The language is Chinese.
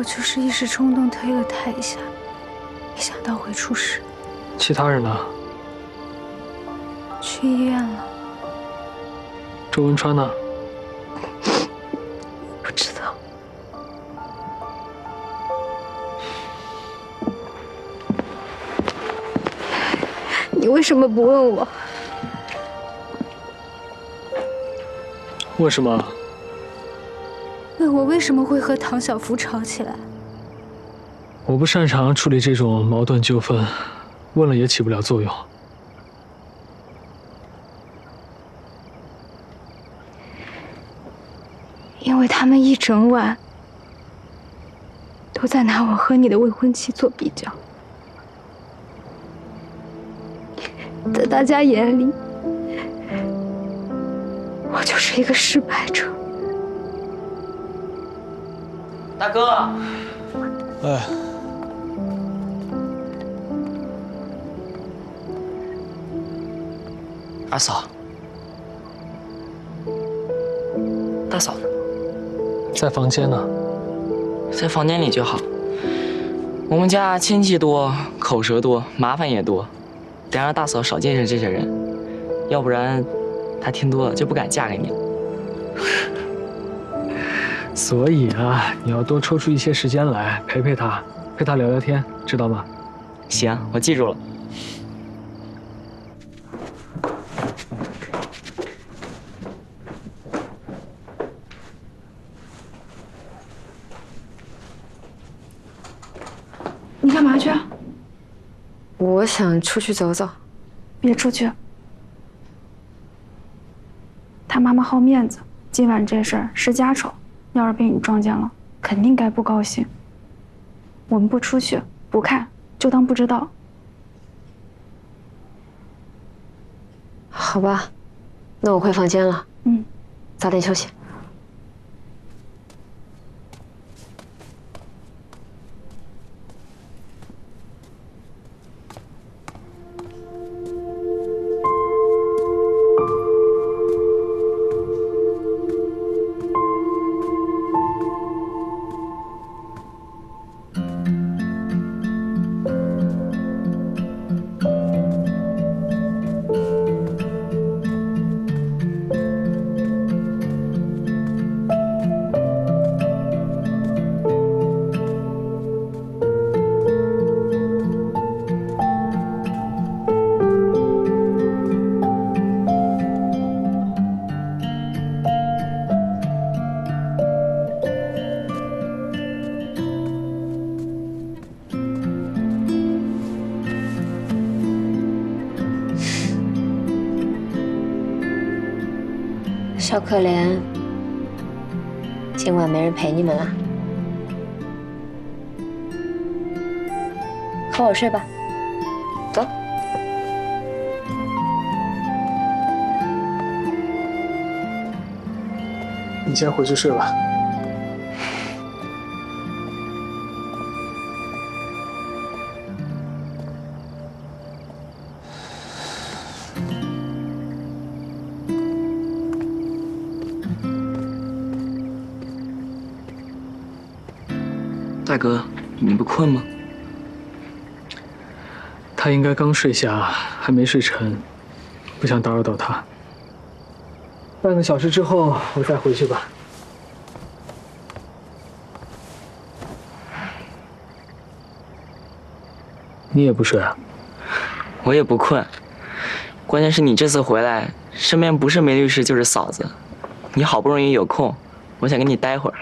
我就是一时冲动推了他一下，没想到会出事。其他人呢？去医院了。周文川呢？不知道。你为什么不问我？问什么？问我为什么会和唐小福吵起来？我不擅长处理这种矛盾纠纷，问了也起不了作用。因为他们一整晚都在拿我和你的未婚妻做比较，在大家眼里，我就是一个失败者。大哥，哎，二嫂，大嫂呢？在房间呢，在房间里就好。我们家亲戚多，口舌多，麻烦也多，得让大嫂少见识这些人，要不然她听多了就不敢嫁给你了。所以啊，你要多抽出一些时间来陪陪他，陪他聊聊天，知道吗？行，我记住了。你干嘛去？我想出去走走。别出去。他妈妈好面子，今晚这事儿是家丑，要是被你撞见了，肯定该不高兴。我们不出去，不看，就当不知道。好吧，那我回房间了。嗯，早点休息。小可怜，今晚没人陪你们了，和我睡吧。走。你先回去睡吧。大哥，你不困吗？他应该刚睡下，还没睡沉，不想打扰到他。半个小时之后我再回去吧。你也不睡啊？我也不困，关键是你这次回来，身边不是梅律师就是嫂子，你好不容易有空，我想跟你待会儿。